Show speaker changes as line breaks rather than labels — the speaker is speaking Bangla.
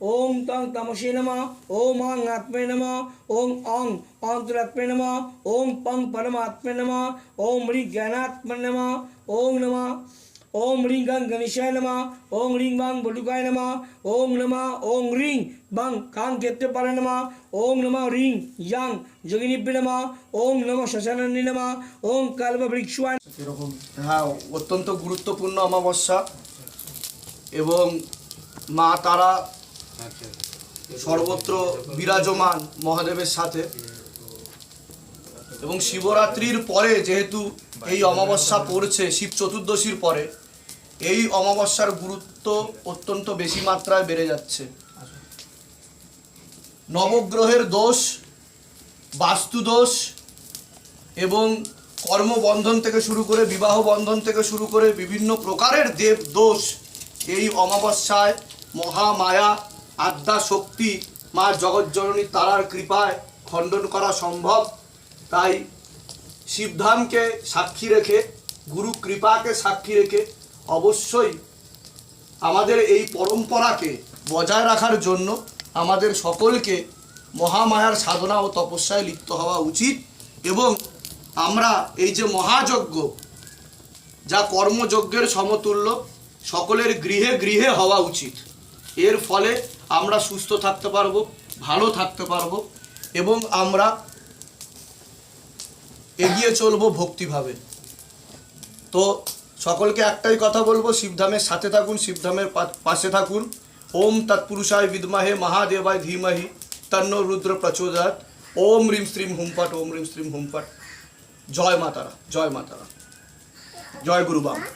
ওম তং তমসে নম ওম অং আত্মে নম ওম অং অন্তরাত্মে নম ওম পং পরমাত্মে নম ওম রি জ্ঞানাত্মে নম ওম নম ওম রিং গং গণেশায় নম ওম রিং বাং বটুকায় নম ওম নম ওম রিং বাং কাং কেত্তে পারে নম ওম নম রিং ইয়াং যোগিনীপে নম ওম নম শশানন্দী নম ওম কালব বৃক্ষায়
হ্যাঁ অত্যন্ত গুরুত্বপূর্ণ অমাবস্যা এবং মা তারা সর্বত্র বিরাজমান মহাদেবের সাথে। এবং শিবরাত্রির পরে যেহেতু এই অমাবস্যা পড়ছে, শিব চতুর্দশীর পরে, এই অমাবস্যার গুরুত্ব অত্যন্ত বেশি মাত্রায় বেড়ে যাচ্ছে। নবগ্রহের দোষ, বাস্তু দোষ, এবং কর্মবন্ধন থেকে শুরু করে, বিবাহ বন্ধন থেকে শুরু করে বিভিন্ন প্রকারের দেব দোষ এই অমাবস্যায় মহামায়া আদ্যা শক্তি, মা জগজ্জননী তারার কৃপায় খণ্ডন করা সম্ভব। তাই শিবধামকে সাক্ষী রেখে, গুরু কৃপাকে সাক্ষী রেখে অবশ্যই আমাদের এই পরম্পরাকে বজায় রাখার জন্য আমাদের সকলকে মহামায়ার সাধনা ও তপস্যায় লিপ্ত হওয়া উচিত এবং আমরা এই যে মহাযজ্ঞ, যা কর্মযজ্ঞের সমতুল্য, সকলের গৃহে গৃহে হওয়া উচিত। এর ফলে আমরা সুস্থ থাকতে পারব, ভালো থাকতে পারব, এবং আমরা এগিয়ে চলবো ভক্তিভাবে। তো সকলকে একটাই কথা বলব, শিবধামের সাথে থাকুন, শিবধামের পাশে থাকুন। ওম তৎপুরুষায় বিদমাহে, মহাদেবায় ধীমহি, তন্ন রুদ্র প্রচোদয়াত। ওম রিম শ্রীম হুমপাট, ওম রিম শ্রীম হুমপাট। জয় মাতারা জয় মাতারা। জয় গুরু বাবা